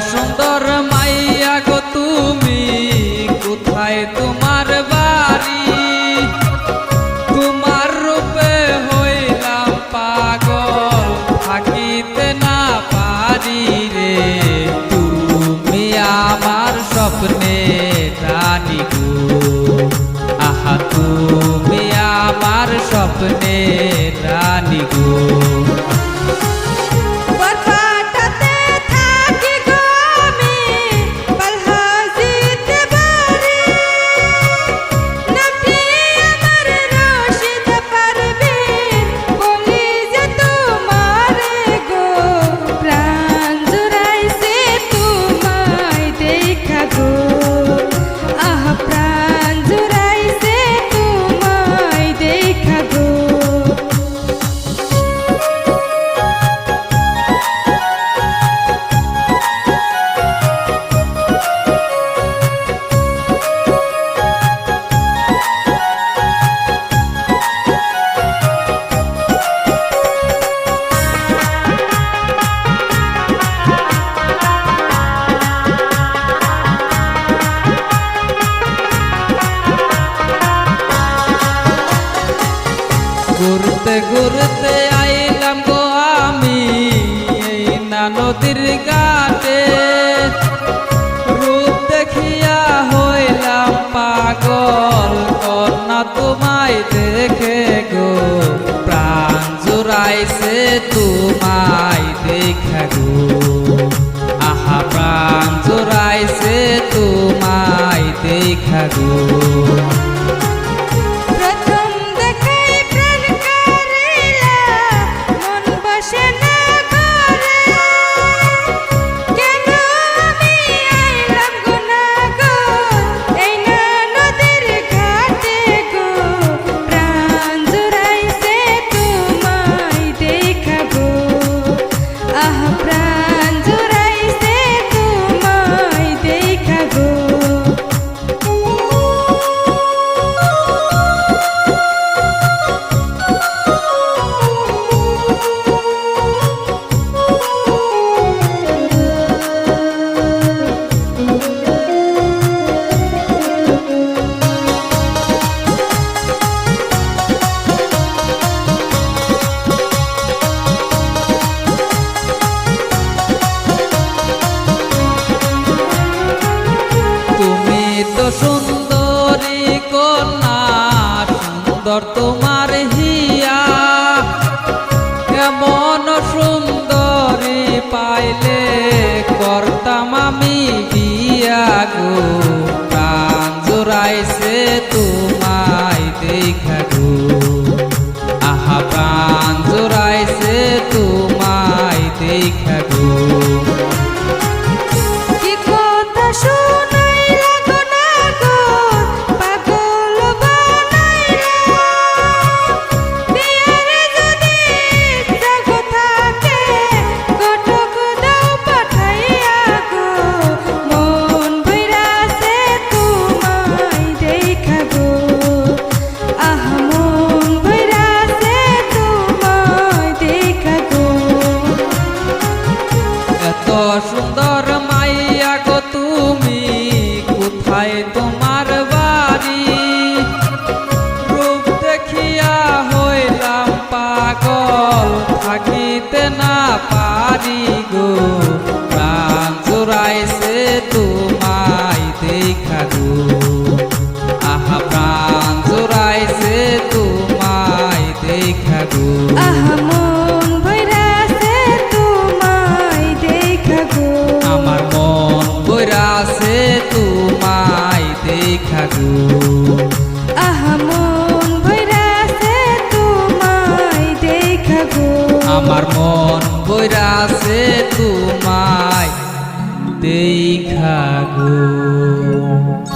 Súng. ঘুরতে আইলাম গো আমি, এই না নদীর ঘাটে। রূপ দেখিয়া হইলাম পাগল কন্যা তোমায় দেখে গো, প্রাণ জুড়াইছে তোমার। আমি দিয়া গো। কোথায় তোমার বাড়ি। রূপ দেখিয়া হইলাম পাগল, থাকিতে না পারি গো। প্রাণ জোড়াইছে তোমায় দেখা গো। আহা, প্রাণ জোড়াইছে তোমায় দেখা গো। আহা আমার মন বৈরাছে তোমায় দেখা গো।